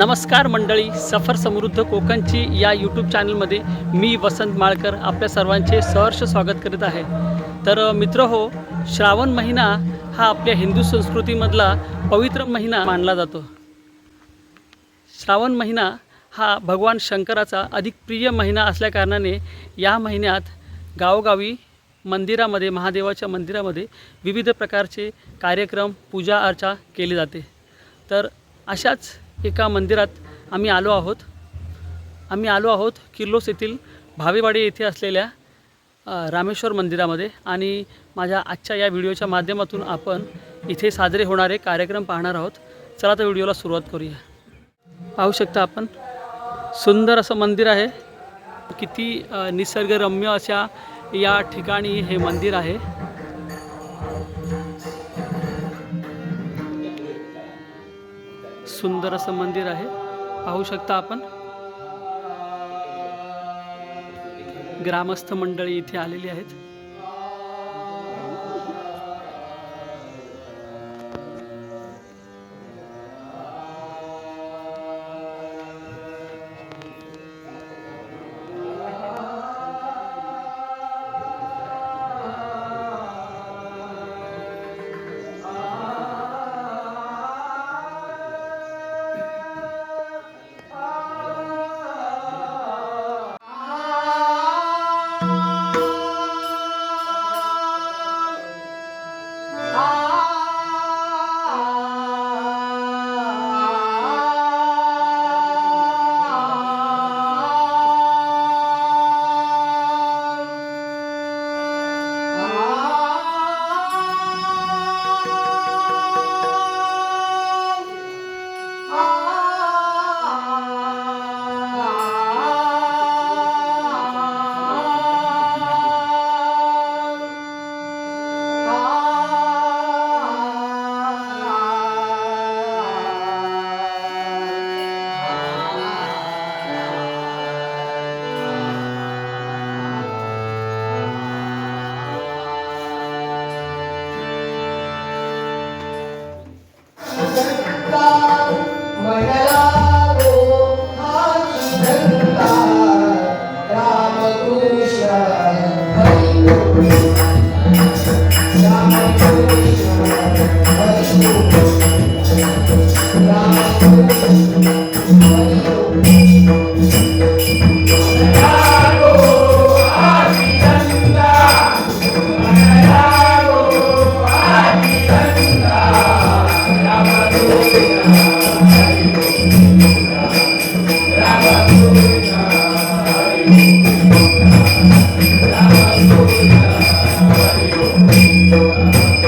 नमस्कार मंडळी सफर समृद्ध कोकणची या यूट्यूब चॅनलमध्ये मी वसंत माळकर आपल्या सर्वांचे सहर्ष स्वागत करीत आहे. तर मित्र हो श्रावण महिना हा आपल्या हिंदू संस्कृतीमधला पवित्र महिना मानला जातो. श्रावण महिना हा भगवान शंकराचा अधिक प्रिय महिना असल्याकारणाने या महिन्यात गावोगावी मंदिरामध्ये महादेवाच्या मंदिरामध्ये विविध प्रकारचे कार्यक्रम पूजा अर्चा केली जाते. तर अशाच एका मंदिरात आम्ही आलो आहोत. आम्ही आलो आहोत किर्लोस येथील भावेवाडी येथे असलेल्या रामेश्वर मंदिरामध्ये आणि माझ्या आजच्या या व्हिडिओच्या माध्यमातून आपण इथे साजरे होणारे कार्यक्रम पाहणार आहोत. चला तर व्हिडिओला सुरुवात करूया. पाहू शकता आपण सुंदर असं मंदिर आहे. किती निसर्गरम्य अशा या ठिकाणी हे मंदिर आहे. सुंदर असं मंदिर आहे. पाहू शकता आपण. ग्रामस्थ मंडळी इथे आलेली आहेत. Música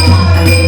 Amén.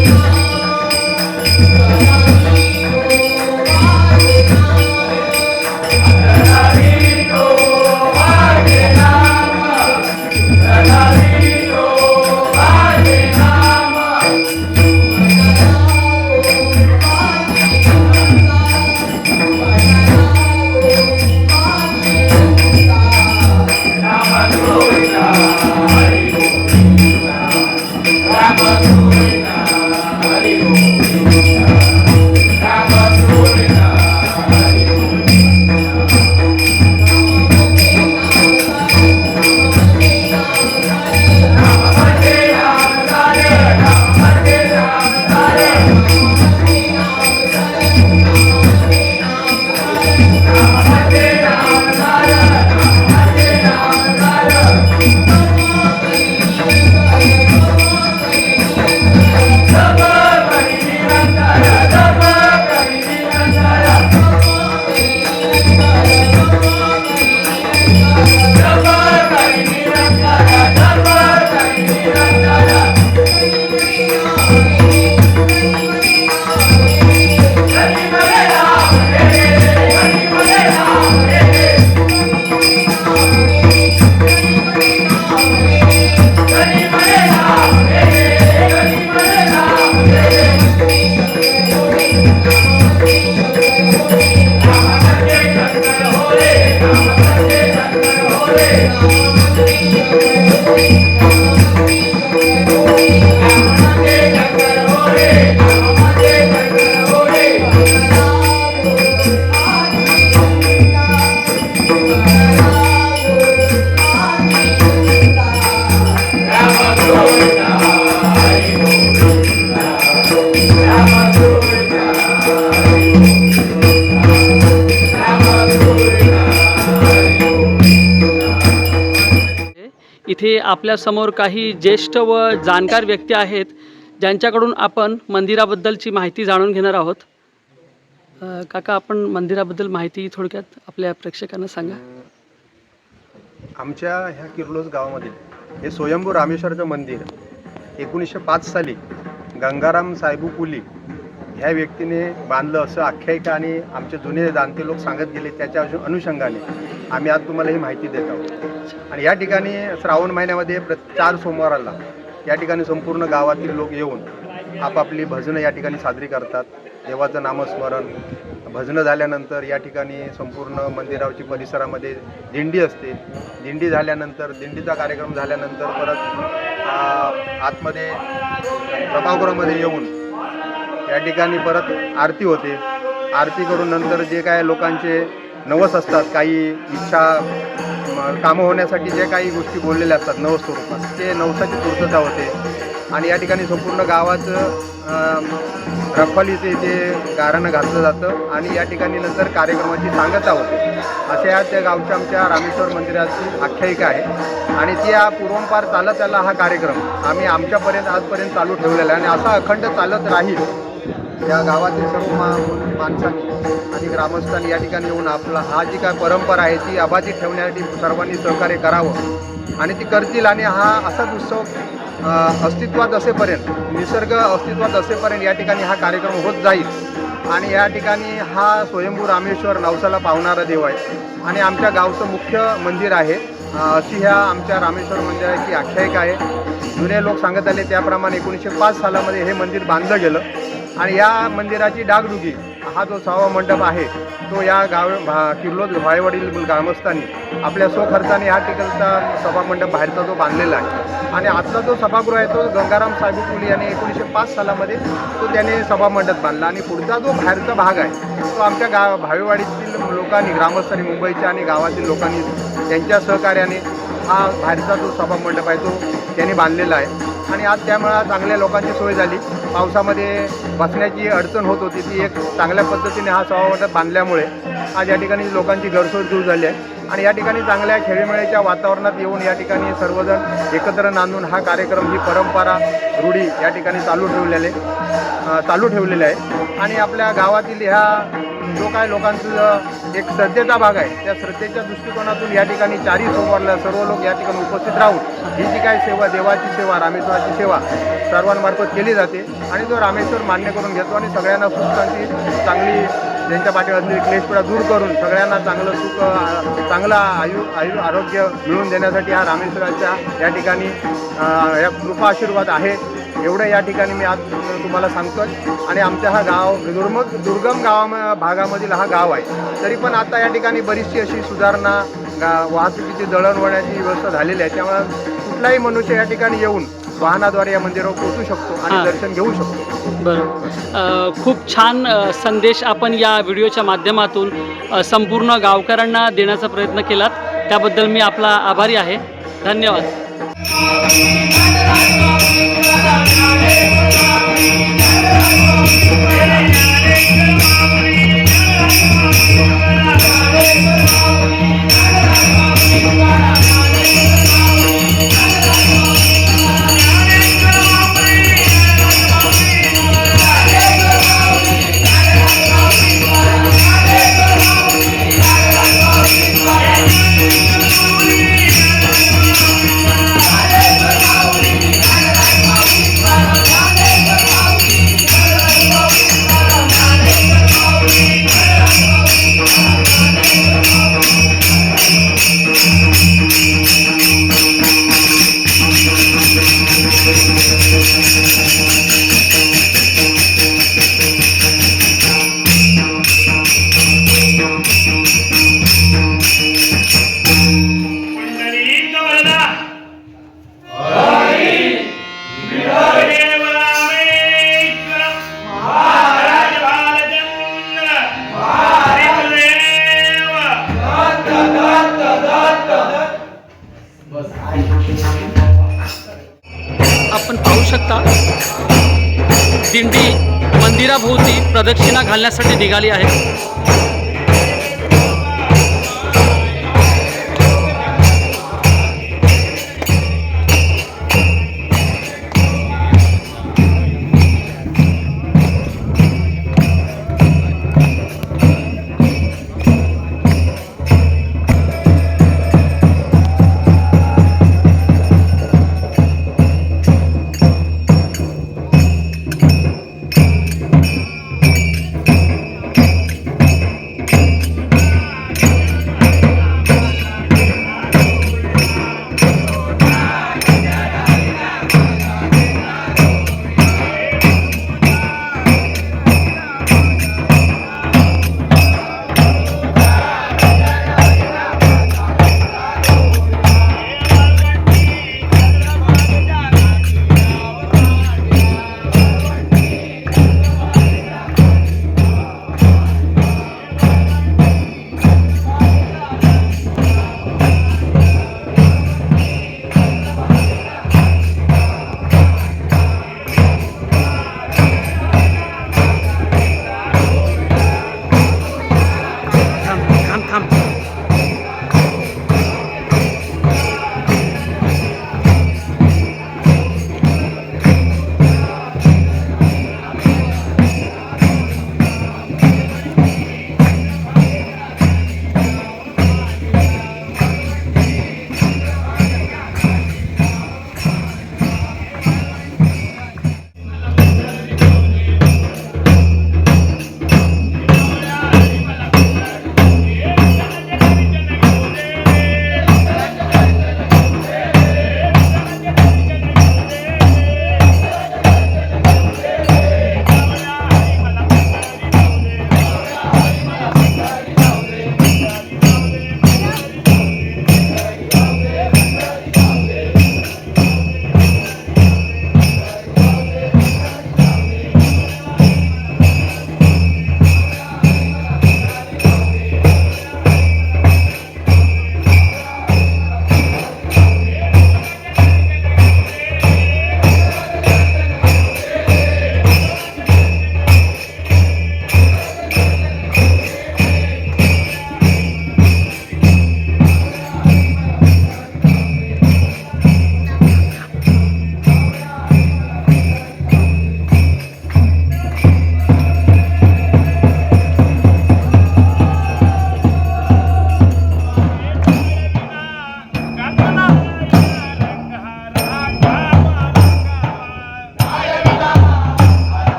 इथे आपल्यासमोर काही ज्येष्ठ व जाणकार व्यक्ती आहेत ज्यांच्याकडून आपण मंदिराबद्दलची माहिती जाणून घेणार आहोत. अ, काका आपण मंदिराबद्दल माहिती थोडक्यात आपल्या प्रेक्षकांना सांगा. आमच्या ह्या किर्लोस गावामध्ये हे स्वयंभू रामेश्वरचं मंदिर एकोणीसशे पाच साली गंगाराम साहेबू पुली ह्या व्यक्तीने बांधलं असं आख्यायिका आणि आमचे जुने जाणते लोक सांगत गेले त्याच्या अनुषंगाने आम्ही आज तुम्हाला ही माहिती देत आहोत. आणि या ठिकाणी श्रावण महिन्यामध्ये प्र चार सोमवाराला या ठिकाणी संपूर्ण गावातील लोक येऊन आपापली भजनं या ठिकाणी साजरी करतात. देवाचं नामस्मरण भजनं झाल्यानंतर या ठिकाणी संपूर्ण मंदिराची परिसरामध्ये दिंडी असते. दिंडी झाल्यानंतर दिंडीचा कार्यक्रम झाल्यानंतर परत आतमध्ये प्रभागृहामध्ये येऊन या ठिकाणी परत आरती होते. आरती करून नंतर जे काय लोकांचे नवस असतात काही इच्छा कामं होण्यासाठी जे काही गोष्टी बोललेल्या असतात नवस स्वरूपात ते नवसाची पूर्तता होते. आणि या ठिकाणी संपूर्ण गावाचं अम, रखवालीचे ते गाराणं घातलं जातं आणि या ठिकाणी नंतर कार्यक्रमाची सांगता होते. अशा या त्या गावच्या आमच्या रामेश्वर मंदिराची आख्यायिका आहे. आणि ती हा पूर्वंपार चालत आला हा कार्यक्रम आम्ही आमच्यापर्यंत आजपर्यंत चालू ठेवलेला आहे. आणि असा अखंड चालत राहील या गावातील सर्व मा माणसांनी आणि ग्रामस्थांनी या ठिकाणी येऊन आपला हा जी काय परंपरा आहे ती अबाधित ठेवण्यासाठी सर्वांनी सहकार्य करावं. आणि ती करतील आणि हा असाच उत्सव अस्तित्वात असेपर्यंत निसर्ग अस्तित्वात असेपर्यंत या ठिकाणी हा कार्यक्रम होत जाईल. आणि या ठिकाणी हा स्वयंभू रामेश्वर नवसाला पावणारा देव आहे. आणि आमच्या गावचं मुख्य मंदिर आहे. अशी ह्या आमच्या रामेश्वर मंदिराची आख्यायिका आहे. जुने लोक सांगत आले त्याप्रमाणे एकोणीसशे पाच सालामध्ये हे मंदिर बांधलं गेलं. आणि या मंदिराची डागडुगी हा जो सहावा मंडप आहे तो या गाव भा किर्लोद भायवडील ग्रामस्थांनी आपल्या स्वखर्चाने ह्या ठिकाणचा सभामंडप बाहेरचा जो बांधलेला आहे. आणि आजचा जो सभागृह आहे तो गंगाराम साहेब कुली यांनी एकोणीसशे पाच सालामध्ये तो त्याने सभामंडप बांधला. आणि पुढचा जो बाहेरचा भाग आहे तो आमच्या गा भावेवाडीतील लोकांनी ग्रामस्थांनी मुंबईच्या आणि गावातील लोकांनी त्यांच्या सहकार्याने हा बाहेरचा जो सभामंडप आहे तो त्यांनी बांधलेला आहे. आणि आज त्यामुळे चांगल्या लोकांची सोय झाली. पावसामध्ये बसण्याची अडचण होत होती. ती एक चांगल्या पद्धतीने हा सभामंडप बांधल्यामुळे आज या ठिकाणी लोकांची घरसोय दूर झाली आहे. आणि या ठिकाणी चांगल्या खेळीमेळीच्या वातावरणात येऊन या ठिकाणी सर्वजण एकत्र नांदून हा कार्यक्रम ही परंपरा रूढी या ठिकाणी चालू ठेवलेले चालू ठेवलेले आहे. आणि आपल्या गावातील ह्या जो काय लोकांचं एक श्रद्धेचा भाग आहे त्या श्रद्धेच्या दृष्टिकोनातून या ठिकाणी चारही सोमवारला सर्व लोक या ठिकाणी उपस्थित राहून ही जी काय सेवा देवाची सेवा रामेश्वराची सेवा सर्वांमार्फत केली जाते. आणि तो रामेश्वर मान्य करून घेतो आणि सगळ्यांना सुख शांती चांगली त्यांच्या पाठीवर क्लेशपुरा दूर करून सगळ्यांना चांगलं सुख चांगलं आयु आयु आरोग्य मिळवून देण्यासाठी हा रामेश्वराच्या या ठिकाणी या कृपा आशीर्वाद आहे. एवढं या ठिकाणी मी आज तुम्हाला सांगतोय. आणि आमच्या हा गाव दुर्म दुर्गम गावा भागामधील हा गाव आहे. तरी पण आता या ठिकाणी बरीचशी अशी सुधारणा गा वाहतुकीची दळणवळणाची व्यवस्था झालेली आहे. त्यामुळे कुठलाही मनुष्य या ठिकाणी येऊन वाहनाद्वारे या मंदिरावर पोहोचू शकतो हां. आणि दर्शन घेऊ शकतो. बरं अ, खूप छान अ, संदेश आपण या व्हिडिओच्या माध्यमातून अ, संपूर्ण गावकऱ्यांना देण्याचा प्रयत्न केलात. त्याबद्दल मी आपला आभारी आहे. धन्यवाद. पुंडलीक प्रदक्षिणा निघाली आहे.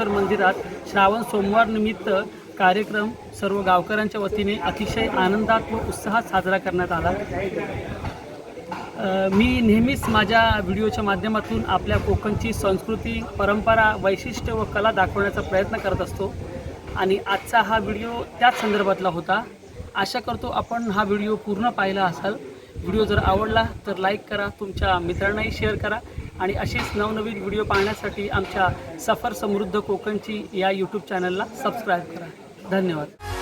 अ, मंदिरात श्रावण सोमवार निमित्त कार्यक्रम सर्व गावकऱ्यांच्या वतीने अतिशय आनंदात व उत्साहात साजरा करण्यात आला. मी नेहमीच माझ्या व्हिडिओच्या माध्यमातून आपल्या कोकणची संस्कृती परंपरा वैशिष्ट्य व कला दाखवण्याचा प्रयत्न करत असतो आणि आजचा हा व्हिडिओ त्याच संदर्भातला होता. आशा करतो आपण हा व्हिडिओ पूर्ण पाहिला असाल. व्हिडिओ जर आवडला तर लाईक करा तुमच्या मित्रांनाही शेअर करा. आणि असेच नवनवीन व्हिडिओ पाहण्यासाठी आमच्या सफर समृद्ध कोकणची या यूट्यूब चॅनलला सबस्क्राईब करा. धन्यवाद.